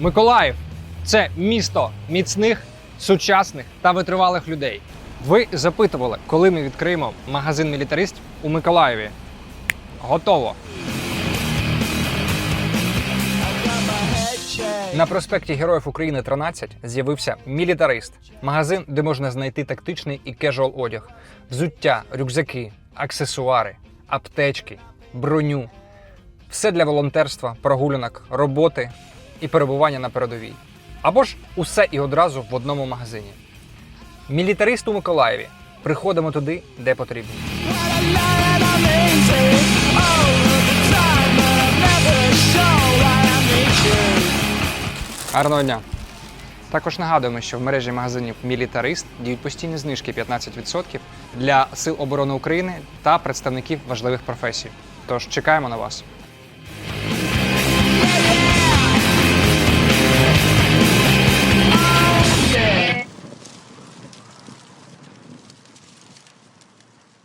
Миколаїв це місто міцних, сучасних та витривалих людей. Ви запитували, коли ми відкриємо магазин Мілітарист у Миколаєві. Готово. На проспекті Героїв України 13 з'явився Мілітарист, магазин, де можна знайти тактичний і кежуал одяг, взуття, рюкзаки, аксесуари, аптечки, броню. Все для волонтерства, прогулянок, роботи і перебування на передовій. Або ж усе і одразу в одному магазині. Мілітарист у Миколаєві. Приходимо туди, де потрібно. Гарного дня! Також нагадуємо, що в мережі магазинів Мілітарист діють постійні знижки 15% для Сил оборони України та представників важливих професій. Тож чекаємо на вас.